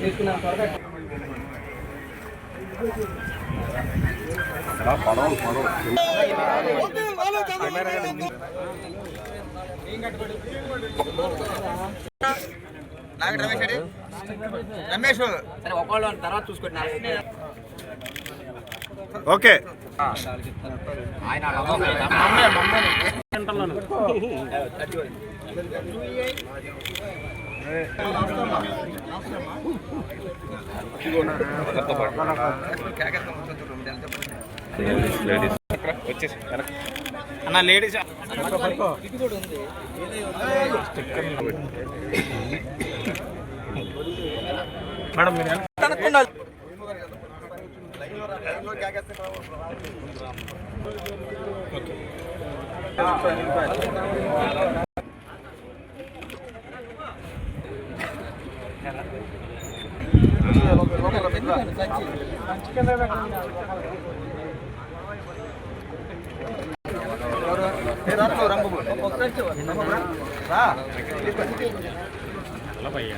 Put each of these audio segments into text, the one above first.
తీసుకున్నాను త్వరగా రమేష్ రమేష్ సరే ఒకళ్ళు తర్వాత చూసుకుంటున్నారు ఓకే ఆయన అన్న లేడీస్ మేడం మీరు Jangan lupa ya.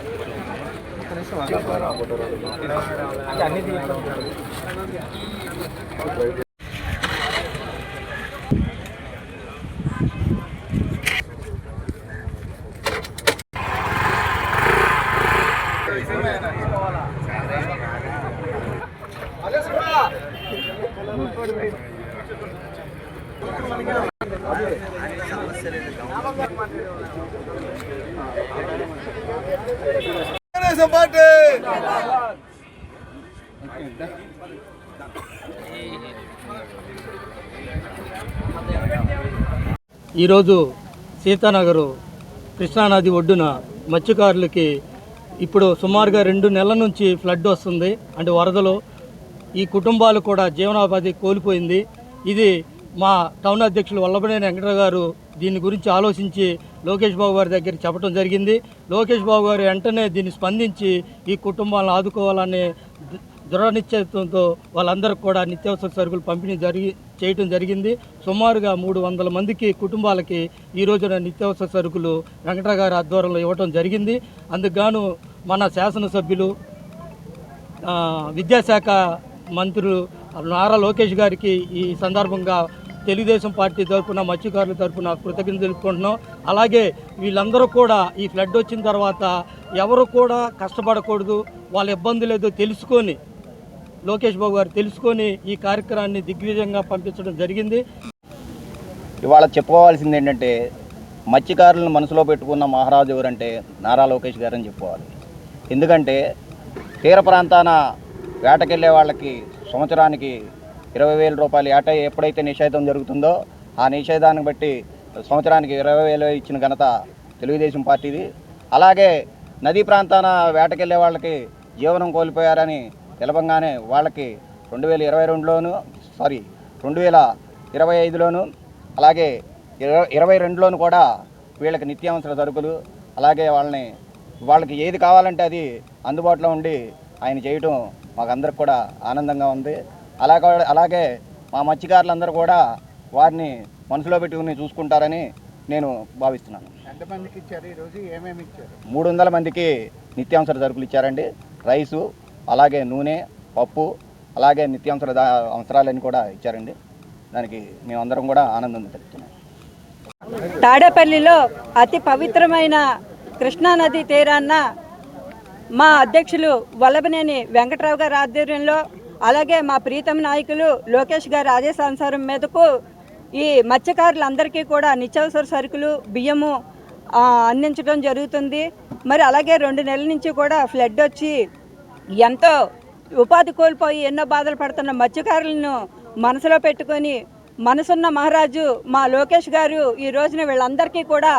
ఈరోజు సీతానగరు కృష్ణానది ఒడ్డున మత్స్యకారులకి ఇప్పుడు సుమారుగా రెండు నెలల నుంచి ఫ్లడ్ వస్తుంది. అంటే వరదలు ఈ కుటుంబాలు కూడా జీవనోపాధి కోల్పోయింది. ఇది మా టౌన్ అధ్యక్షులు వల్లభనేని వెంకటరావు గారు దీని గురించి ఆలోచించి లోకేష్ బాబు గారి దగ్గర చెప్పడం జరిగింది. లోకేష్ బాబు గారు వెంటనే దీన్ని స్పందించి ఈ కుటుంబాలను ఆదుకోవాలనే దృఢనిశ్చయత్వంతో దృఢ వాళ్ళందరికీ కూడా నిత్యావసర సరుకులు పంపిణీ జరిగి చేయటం జరిగింది. సుమారుగా మూడు వందల మందికి కుటుంబాలకి ఈ రోజున నిత్యావసర సరుకులు వెంకటరావు గారి ఆధ్వర్యంలో ఇవ్వటం జరిగింది. అందుకు మన శాసనసభ్యులు విద్యాశాఖ మంత్రులు నారా లోకేష్ గారికి ఈ సందర్భంగా తెలుగుదేశం పార్టీ తరఫున మత్స్యకారుల తరఫున కృతజ్ఞతలు తెలుపుకుంటున్నాం. అలాగే వీళ్ళందరూ కూడా ఈ ఫ్లడ్ వచ్చిన తర్వాత ఎవరు కూడా కష్టపడకూడదు వాళ్ళ ఇబ్బందులు ఏదో తెలుసుకొని లోకేష్ బాబు గారు తెలుసుకొని ఈ కార్యక్రమాన్ని దిగ్విజయంగా పంపించడం జరిగింది. ఇవాళ చెప్పుకోవాల్సింది ఏంటంటే మత్స్యకారులను మనసులో పెట్టుకున్న మహారాజు ఎవరంటే నారా లోకేష్ గారని చెప్పుకోవాలి. ఎందుకంటే తీర ప్రాంతాన వేటకెళ్ళే వాళ్ళకి సంవత్సరానికి ఇరవై వేల రూపాయలు ఏటా ఎప్పుడైతే నిషేధం జరుగుతుందో ఆ నిషేధాన్ని బట్టి సంవత్సరానికి ఇరవై వేలు ఇచ్చిన ఘనత తెలుగుదేశం పార్టీది. అలాగే నదీ ప్రాంతాన వేటకెళ్ళే వాళ్ళకి జీవనం కోల్పోయారని తెలపంగానే వాళ్ళకి రెండు వేల ఇరవై రెండులోను సారీ రెండు వేల ఇరవై ఐదులోను అలాగే ఇరవై ఇరవై రెండులోను కూడా వీళ్ళకి నిత్యావసర సరుకులు అలాగే వాళ్ళని వాళ్ళకి ఏది కావాలంటే అది అందుబాటులో ఉండి ఆయన చేయటం మాకందరికి కూడా ఆనందంగా ఉంది. అలాగే అలాగే మా మత్స్యకారులందరూ కూడా వారిని మనసులో పెట్టుకుని చూసుకుంటారని నేను భావిస్తున్నాను. ఎంతమందికి ఇచ్చారు? ఈరోజు ఏమేమి ఇచ్చారు? మూడు వందల మందికి నిత్యావసర సరుకులు ఇచ్చారండి. రైసు అలాగే నూనె పప్పు అలాగే నిత్యావసర దా- అవసరాలన్నీ కూడా ఇచ్చారండి. దానికి మేమందరం కూడా ఆనందం తెలుపుతున్నాం. తాడేపల్లిలో అతి పవిత్రమైన కృష్ణానది తీరాన్న మా అధ్యక్షులు వల్లభనేని వెంకట్రావు గారి ఆధ్వర్యంలో అలాగే మా ప్రీతం నాయకులు లోకేష్ గారి ఆదేశానుసారం మీదకు ఈ మత్స్యకారులందరికీ కూడా నిత్యావసర సరుకులు బియ్యము అందించడం జరుగుతుంది. మరి అలాగే రెండు నెలల నుంచి కూడా ఫ్లడ్ వచ్చి ఎంతో ఉపాధి కోల్పోయి ఎన్నో బాధలు పడుతున్న మత్స్యకారులను మనసులో పెట్టుకొని మనసున్న మహారాజు మా లోకేష్ గారు ఈ రోజున వీళ్ళందరికీ కూడా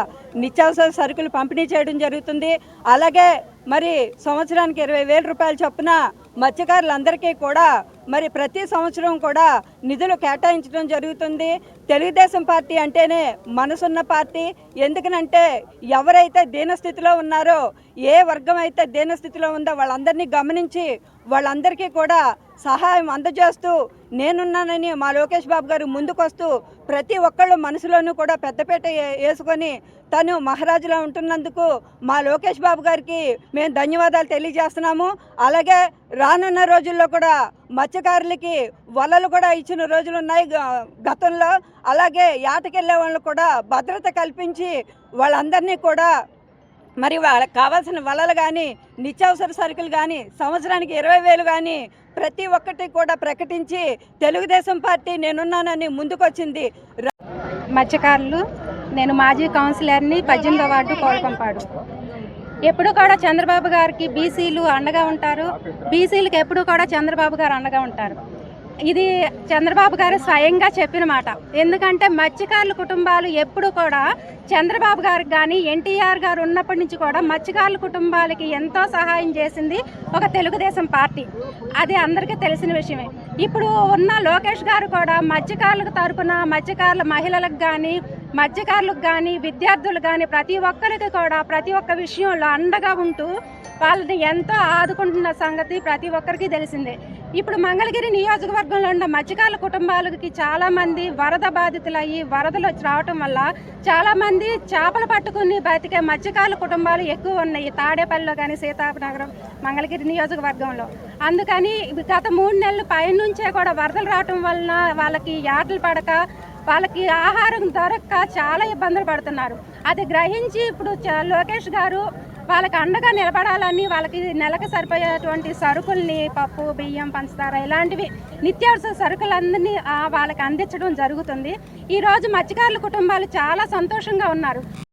నిత్యావసర సరుకులు పంపిణీ చేయడం జరుగుతుంది. అలాగే మరి సంవత్సరానికి ఇరవై వేల రూపాయలు చొప్పున మత్స్యకారులందరికీ కూడా మరి ప్రతి సంవత్సరం కూడా నిధులు కేటాయించడం జరుగుతుంది. తెలుగుదేశం పార్టీ అంటేనే మనసున్న పార్టీ. ఎందుకనంటే ఎవరైతే దీనస్థితిలో ఉన్నారో ఏ వర్గం అయితే దీనస్థితిలో ఉందో వాళ్ళందరినీ గమనించి వాళ్ళందరికీ కూడా సహాయం అందజేస్తూ నేనున్నానని మా లోకేష్ బాబు గారు ముందుకొస్తూ ప్రతి ఒక్కళ్ళు మనసులోనూ కూడా పెద్దపేట వేసుకొని తను మహారాజులా ఉంటున్నందుకు మా లోకేష్ బాబు గారికి మేము ధన్యవాదాలు తెలియజేస్తున్నాము. అలాగే రానున్న రోజుల్లో కూడా మత్స్యకారులకి వలలు కూడా ఇచ్చిన రోజులు ఉన్నాయి. గతంలో అలాగే యాటకెళ్ళే వాళ్ళు కూడా భద్రత కల్పించి వాళ్ళందరినీ కూడా మరి వాళ్ళకి కావాల్సిన వలలు కానీ నిత్యావసర సరుకులు కానీ సంవత్సరానికి ఇరవై వేలు కానీ ప్రతి ఒక్కటి కూడా ప్రకటించి తెలుగుదేశం పార్టీ నేనున్నానని ముందుకొచ్చింది. మత్స్యకారులు నేను మాజీ కౌన్సిలర్ని పద్దెనిమిదో వార్డు కోలకంపాడు ఎప్పుడు కూడా చంద్రబాబు గారికి బీసీలు అండగా ఉంటారు. బీసీలకు ఎప్పుడు కూడా చంద్రబాబు గారు అండగా ఉంటారు. ఇది చంద్రబాబు గారు స్వయంగా చెప్పిన మాట. ఎందుకంటే మత్స్యకారుల కుటుంబాలు ఎప్పుడు కూడా చంద్రబాబు గారికి కానీ ఎన్టీఆర్ గారు ఉన్నప్పటి నుంచి కూడా మత్స్యకారుల కుటుంబాలకి ఎంతో సహాయం చేసింది ఒక తెలుగుదేశం పార్టీ. అది అందరికీ తెలిసిన విషయమే. ఇప్పుడు ఉన్న లోకేష్ గారు కూడా మత్స్యకారులకు తరపున మత్స్యకారుల మహిళలకు కానీ మత్స్యకారులకు కానీ విద్యార్థులు కానీ ప్రతి ఒక్కరికి కూడా ప్రతి ఒక్క విషయంలో అండగా ఉంటూ వాళ్ళని ఎంతో ఆదుకుంటున్న సంగతి ప్రతి ఒక్కరికి తెలిసిందే. ఇప్పుడు మంగళగిరి నియోజకవర్గంలో ఉన్న మత్స్యకారుల కుటుంబాలకి చాలామంది వరద వరద బాధితులయ్యి వరదలు వచ్చి రావటం వల్ల చాలామంది చేపలు పట్టుకుని బతికే మత్స్యకారుల కుటుంబాలు ఎక్కువ ఉన్నాయి. తాడేపల్లిలో కానీ సీతాపనగరం మంగళగిరి నియోజకవర్గంలో. అందుకని గత మూడు నెలల పైనుంచే కూడా వరదలు రావటం వలన వాళ్ళకి యాటలు పడక వాళ్ళకి ఆహారం దొరక్క చాలా ఇబ్బందులు పడుతున్నారు. అది గ్రహించి ఇప్పుడు చ- లోకేష్ గారు వాళ్ళకి అండగా నిలబడాలని వాళ్ళకి నెలకు సరిపోయేటువంటి సరుకుల్ని పప్పు బియ్యం పంచదార ఇలాంటివి నిత్యావసర సరుకులన్నీ వాళ్ళకి అందించడం జరుగుతుంది. ఈరోజు మత్స్యకారుల కుటుంబాలు చాలా సంతోషంగా ఉన్నారు.